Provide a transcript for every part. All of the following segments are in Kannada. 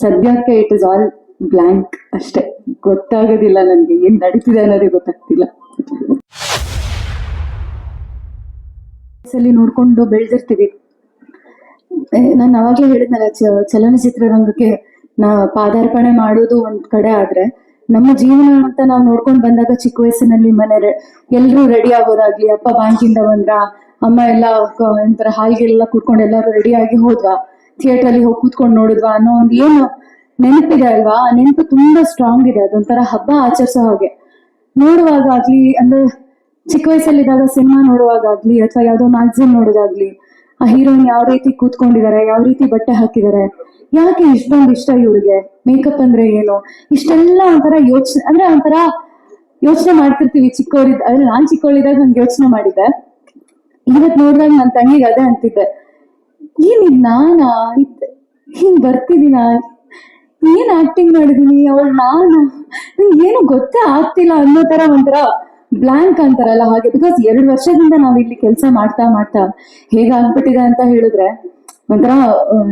ಸದ್ಯಕ್ಕೆ ಇಟ್ ಇಸ್ ಆಲ್ ಬ್ಲ್ಯಾಂಕ್ ಅಷ್ಟೇ. ಗೊತ್ತಾಗೋದಿಲ್ಲ ನನಗೆ, ಏನು ನಡೀತಿದೆ ಅನ್ನೋದೇ ಗೊತ್ತಾಗ್ತಿಲ್ಲ. ಅಲ್ಲಿ ನೋಡ್ಕೊಂಡು ಬೆಳೆದಿರ್ತೀವಿ. ನಾನು ಅವಾಗಲೇ ಹೇಳಿದ್ನಲ್ಲ ಚಲನಚಿತ್ರರಂಗಕ್ಕೆ ನಾ ಪಾದಾರ್ಪಣೆ ಮಾಡೋದು ಒಂದ್ ಕಡೆ ಆದ್ರೆ, ನಮ್ಮ ಜೀವನ ಅಂತ ನಾವು ನೋಡ್ಕೊಂಡು ಬಂದಾಗ ಚಿಕ್ಕ ವಯಸ್ಸಿನಲ್ಲಿ ಮನೆ ಎಲ್ಲರೂ ರೆಡಿ ಆಗೋದಾಗ್ಲಿ, ಅಪ್ಪ ಬ್ಯಾಂಕಿಂದ ಬಂದ್ರ, ಅಮ್ಮ ಎಲ್ಲ ಒಂಥರ ಹಾಲ್ಗೆಲ್ಲ ಕೂತ್ಕೊಂಡು ಎಲ್ಲರೂ ರೆಡಿ ಆಗಿ ಹೋದ್ವಾ ಥಿಯೇಟರ್ ಅಲ್ಲಿ ಹೋಗಿ ಕೂತ್ಕೊಂಡು ನೋಡಿದ್ವಾ ಅನ್ನೋ ಒಂದು ಏನು ನೆನಪಿದೆ ಅಲ್ವಾ? ಆ ನೆನಪು ತುಂಬಾ ಸ್ಟ್ರಾಂಗ್ ಇದೆ. ಅದೊಂಥರ ಹಬ್ಬ ಆಚರಿಸೋ ಹಾಗೆ. ನೋಡುವಾಗ ಆಗ್ಲಿ ಅಂದ್ರೆ ಚಿಕ್ಕ ವಯಸ್ಸಲ್ಲಿದ್ದಾಗ ಸಿನಿಮಾ ನೋಡುವಾಗಾಗ್ಲಿ, ಅಥವಾ ಯಾವ್ದೋ ಮ್ಯಾಗ್ಝಿನ್ ನೋಡೋದಾಗ್ಲಿ, ಆ ಹೀರೋಯಿನ್ ಯಾವ ರೀತಿ ಕೂತ್ಕೊಂಡಿದ್ದಾರೆ ಯಾವ ರೀತಿ ಬಟ್ಟೆ ಹಾಕಿದ್ದಾರೆ ಯಾಕೆ ಇಷ್ಟೊಂದು ಇಷ್ಟ ಇವ್ರಿಗೆ ಮೇಕಪ್ ಅಂದ್ರೆ ಏನು? ಇಷ್ಟೆಲ್ಲ ಒಂಥರ ಯೋಚನೆ ಅಂದ್ರೆ ಒಂಥರ ಯೋಚನೆ ಮಾಡ್ತಿರ್ತೀವಿ ಚಿಕ್ಕವರಿದ್ದ ಅಂದ್ರೆ ನಾನ್ ಚಿಕ್ಕವಳಿದ್ದಾಗ ನಂಗೆ ಯೋಚನೆ ಮಾಡಿದ್ದೆ. ಇವತ್ ನೋಡಿದಾಗ ನನ್ನ ತಂಗಿಗೆ ಅದೇ ಅಂತಿದ್ದೆ. ಏನಿದ್ ನಾನಾ? ಹಿಂಗ್ ಬರ್ತಿದೀನ ಏನ್ ಆಕ್ಟಿಂಗ್ ಮಾಡಿದೀನಿ? ಅವಳು ನಾನ? ನಂಗೆ ಏನು ಗೊತ್ತೇ ಆಗ್ತಿಲ್ಲ ಅನ್ನೋ ತರ ಒಂಥರ ಬ್ಲಾಂಕ್ ಅಂತಾರಲ್ಲ ಹಾಗೆ. ಬಿಕಾಸ್ ಎರಡು ವರ್ಷದಿಂದ ನಾವ್ ಇಲ್ಲಿ ಕೆಲಸ ಮಾಡ್ತಾ ಮಾಡ್ತಾ ಹೇಗಾಗ್ಬಿಟ್ಟಿದೆ ಅಂತ ಹೇಳಿದ್ರೆ, ಒಂಥರ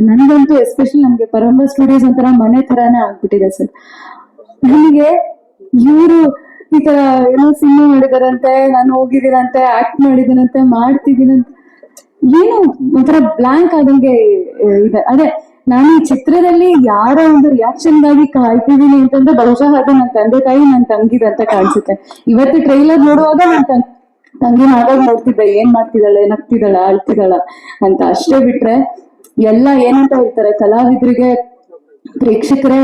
ನನಗಂತೂ ಎಸ್ಪೆಷಲಿ ನಮ್ಗೆ ಪರಂಬ ಸ್ಟುಡಿಯೋಸ್ ಒಂಥರ ಮನೆ ತರಾನೇ ಆಗ್ಬಿಟ್ಟಿದೆ ಸರ್. ನನಗೆ ಇವರು ಈ ತರ ಏನೋ ಸಿನಿಮಾ ಮಾಡಿದಾರಂತೆ, ನಾನು ಹೋಗಿದ್ದೀನಂತೆ ಆಕ್ಟ್ ಮಾಡಿದ್ದೀನಂತೆ, ಮಾಡ್ತಿದ್ದೀನಂತೆ. ಏನು ಒಂಥರ ಬ್ಲಾಂಕ್ ಆದಂಗೆ ಇದೆ. ಅದೇ, ನಾನು ಈ ಚಿತ್ರದಲ್ಲಿ ಯಾರ ಒಂದು ರಿಯಾಕ್ಷನ್ಗಾಗಿ ಕಾಯ್ತಿದ್ದೀನಿ ಅಂತಂದ್ರೆ ಬಹುಶಃ ಅದು ನನ್ನ ತಂದೆ ತಾಯಿ, ನನ್ನ ತಂಗಿದ ಅಂತ ಕಾಣಿಸುತ್ತೆ. ಇವತ್ತು ಟ್ರೈಲರ್ ನೋಡುವಾಗ ನನ್ನ ತಂಗ್ ನಾವಾಗ ನೋಡ್ತಿದ್ದೆ, ಏನ್ ಮಾಡ್ತಿದ್ದಾಳೆ, ನಗ್ತಿದ್ದಾಳ, ಅಳ್ತಿದ್ದಾಳ ಅಂತ. ಅಷ್ಟೇ ಬಿಟ್ರೆ, ಎಲ್ಲ ಏನಂತ ಹೇಳ್ತಾರೆ, ಕಲಾವಿದರಿಗೆ, ಪ್ರೇಕ್ಷಕರೇ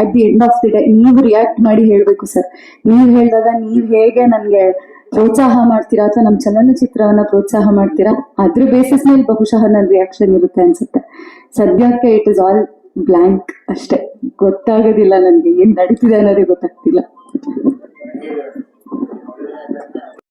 at the end of the day ನೀವು ರಿಯಾಕ್ಟ್ ಮಾಡಿ ಹೇಳ್ಬೇಕು ಸರ್ ನೀವ್ ಹೇಳಿದಾಗ ನೀವು ಹೇಗೆ ನನ್ಗೆ ಪ್ರೋತ್ಸಾಹ ಮಾಡ್ತೀರಾ ಅಥವಾ ನಮ್ಮ ಚಲನಚಿತ್ರವನ್ನ ಪ್ರೋತ್ಸಾಹ ಮಾಡ್ತೀರಾ? ಅದ್ರ ಬೇಸಿಸ್ ಮೇಲೆ ಬಹುಶಃ ನನ್ನ ರಿಯಾಕ್ಷನ್ ಇರುತ್ತೆ ಅನ್ಸುತ್ತೆ. ಸದ್ಯಕ್ಕೆ ಇಟ್ ಇಸ್ ಆಲ್ ಬ್ಲ್ಯಾಂಕ್ ಅಷ್ಟೇ. ಗೊತ್ತಾಗೋದಿಲ್ಲ ನನ್ಗೆ ಏನ್ ನಡೀತಿದೆ ಅನ್ನೋದೇ ಗೊತ್ತಾಗ್ತಿಲ್ಲ.